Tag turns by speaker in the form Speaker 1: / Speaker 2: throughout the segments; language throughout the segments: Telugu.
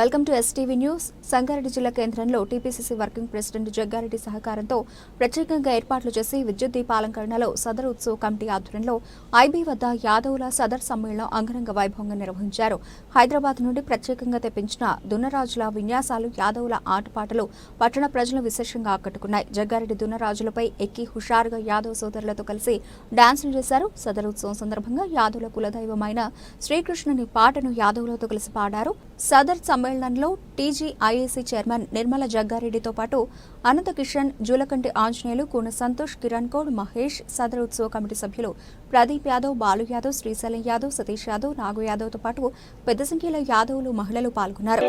Speaker 1: Welcome to STV news Sangareddy జిల్లా కేంద్రంలో టీపీసీసీ వర్కింగ్ ప్రెసిడెంట్ జగ్గారెడ్డి సహకారంతో ప్రత్యేకంగా ఏర్పాట్లు చేసి విద్యుత్ దీపాలంకరణలో సదర్ ఉత్సవ్ కమిటీ ఆధ్వర్యంలో ఐబీ వద్ద యాదవుల సదర్ సమ్మేళనం అంగరంగ వైభవంగా నిర్వహించారు. హైదరాబాద్ నుండి ప్రత్యేకంగా తెప్పించిన దున్నరాజుల విన్యాసాలు యాదవుల ఆటపాటలు పట్టణ ప్రజలను విశేషంగా ఆకట్టుకున్నాయి. జగ్గారెడ్డి దున్నరాజులపై ఎక్కి హుషారుగా యాదవ్ సోదరులతో కలిసి డాన్సులు చేశారు. సదర్ ఉత్సవం సందర్భంగా యాదవుల కులదైవమైన శ్రీకృష్ణుని పాటను యాదవులతో కలిసి పాడారు. Sadar సమ్మేళనంలో T G I A C chairman Nirmala జగ్గారెడ్డితో పాటు అనంత కిషన్ జూలకంటి ఆంజనేయులు కూన సంతోష్ కిరణ్ కౌడ్ మహేష్ సదర్ ఉత్సవ కమిటీ సభ్యులు ప్రదీప్ యాదవ్ బాలు యాదవ్ శ్రీశైలం యాదవ్ సతీష్ యాదవ్ నాగు యాదవ్తో పాటు పెద్ద సంఖ్యలో యాదవులు మహిళలు పాల్గొన్నారు.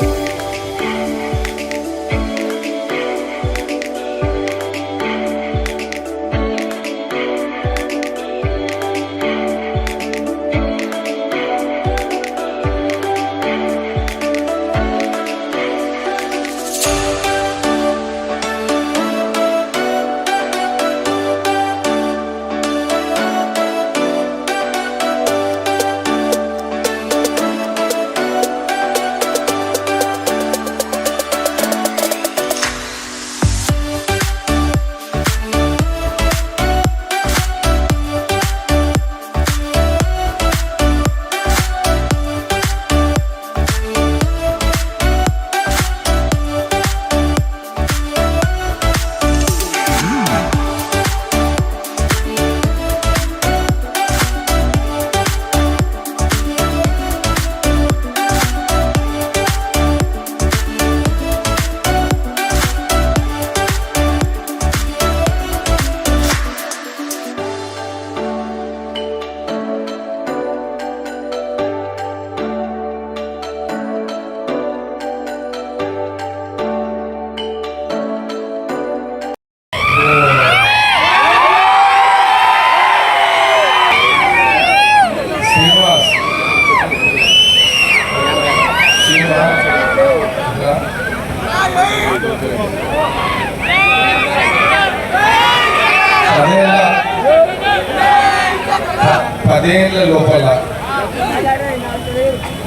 Speaker 2: పదేళ్ళ లోపల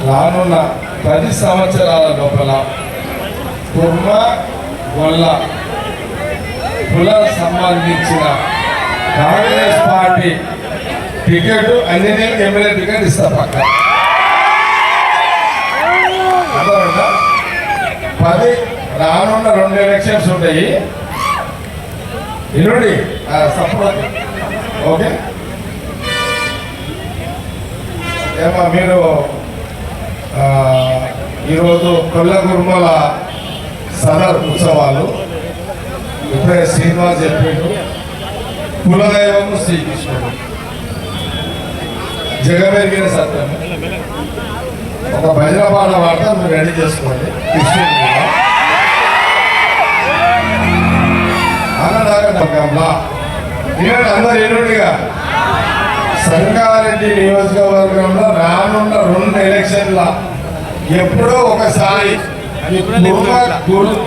Speaker 2: రానున్న పది సంవత్సరాల లోపల కుర్మ గొల్ల కుల సంబంధించిన కాంగ్రెస్ పార్టీ టికెట్ అన్ని నెలలకు ఎమ్మెల్యే టికెట్ ఇస్తా పక్క. పది రానున్న రెండు ఎలక్షన్స్ ఉంటాయి. ఇరుడి సపోర్ట్. ఓకే? ఏమో మీరు ఈరోజు కొల్లగుర్మల సదర్ ఉత్సవాలు. ఇప్పుడే శ్రీనివాస్ చెప్పిండు. కులదైవము శ్రీకృష్ణుడు. జగమెరిగిన సత్యం ఒక భజన పాట పాడతా మీరు రెడీ చేసుకోండి. కృష్ణుడి మీద. అన్నదాగంలా వినండి అందరు ఎన్నుడిగా సంగారెడ్డి నియోజకవర్గంలో రానున్న రెండు ఎలక్షన్ల ఎప్పుడో ఒకసారి కుల-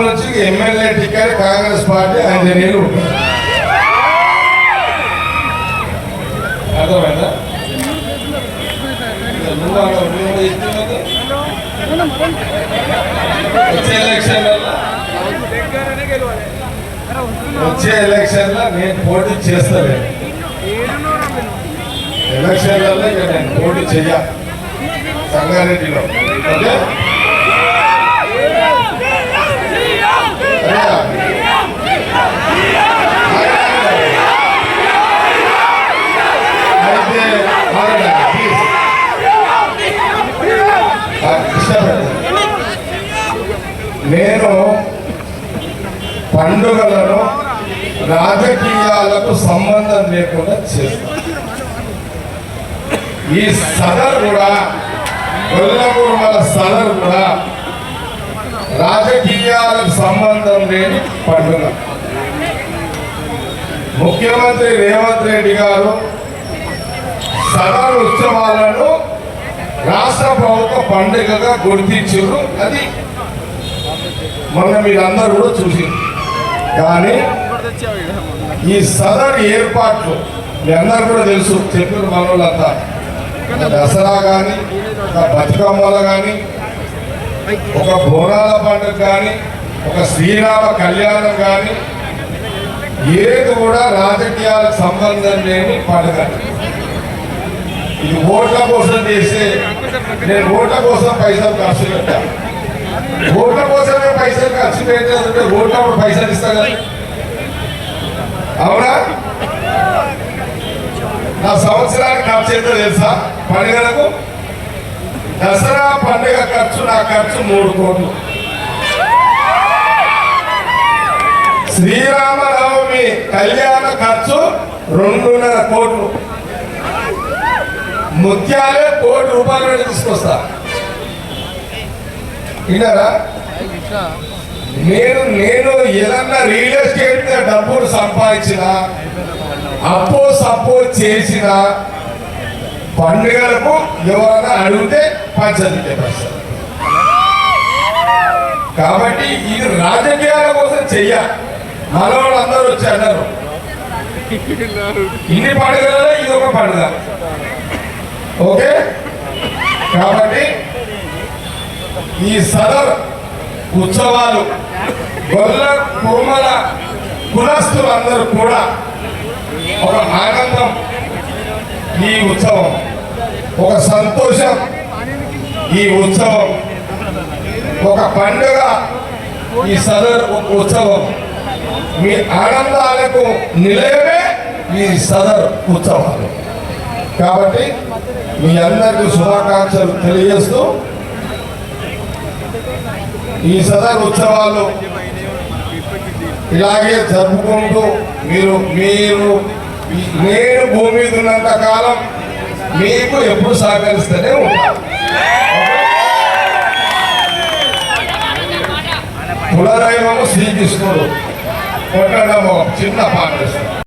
Speaker 2: నుంచి MLA ticket Congress party Anjaneyulu ఉంటుంది. అర్థమైందా? వచ్చే ఎలక్షన్లలో వచ్చే ఎలక్షన్లో నేను పోటీ చేస్తాను ఎలక్షన్లలో ఇక నేను పోటీ చెయ్య. సంగారెడ్డిలో. ఓకే? నేను పండుగలను రాజకీయాలకు సంబంధం లేకుండా చేస్తాను. ఈ సదర్ కూడా గొల్లపూర్మల సదర్ కూడా రాజకీయాలకు సంబంధం లేని పండుగ. ముఖ్యమంత్రి రేవంత్ రెడ్డి గారు సదర్ ఉత్సవాలను రాష్ట్ర ప్రభుత్వ పండుగగా గుర్తించారు అది మొన్న మీరందరూ కూడా చూసింది కానీ ఈ సదర్ ఏర్పాట్లు మీ అందరు కూడా తెలుసు చెప్పిన మనోళ్ళంతా దసరా కానీ ఒక బతుకమ్మల కానీ ఒక బోనాల పండుగ కానీ ఒక శ్రీరామ కళ్యాణం కానీ ఏది కూడా రాజకీయాలకు సంబంధం లేని పండుగ. ఇది ఓట్ల కోసం చేస్తే నేను ఓట్ల కోసం పైసలు ఖర్చు పెట్టాను ఓట్ల కోసమే పైసలు ఖర్చు పెట్టేదంటే ఓట్ల పైసలు ఇస్తా కదా. అవునా? నా సంవత్సరానికి ఖర్చు ఎంత తెలుసా? పండుగలకు దసరా పండుగ ఖర్చు నా ఖర్చు మూడు కోట్లు. శ్రీరామనవమి కళ్యాణ ఖర్చు రెండున్నర కోట్లు. ముత్యాలే కోటి రూపాయలు తీసుకొస్తా. విన్నారా? నేను నేను ఏదన్నా రియల్ ఎస్టేట్ డబ్బులు సంపాదించిన అప్పో సపోర్ట్ చేసిన పండుగలకు ఎవరైనా అడిగితే పంచదికే పరిస్థితి కాబట్టి ఇది రాజకీయాల కోసం చెయ్య. మనవాళ్ళు అందరూ వచ్చి అన్నారు. ఇన్ని పండుగలలో ఇది ఒక పండుగ. ఓకే? కాబట్టి ఈ సదర్ ఉత్సవాలు గొల్ల కుమల కులస్తులందరూ కూడా ఒక ఆనందం ఈ ఉత్సవం ఒక సంతోషం ఈ ఉత్సవం ఒక పండుగ ఈ సదర్ ఉత్సవం మీ ఆనందాలకు నిలయమే ఈ సదర్ ఉత్సవాలు కాబట్టి మీ అందరికీ శుభాకాంక్షలు తెలియజేస్తూ ఈ సదర్ ఉత్సవాలు ఇలాగే జరుపుకుంటూ మీరు మీరు నేను భూమి మీద ఉన్నంత కాలం మీకు ఎప్పుడు సహకరిస్తూనే ఉంటాను కులదైవము శ్రీకృష్ణుడు కొట్టడము చిన్న పాట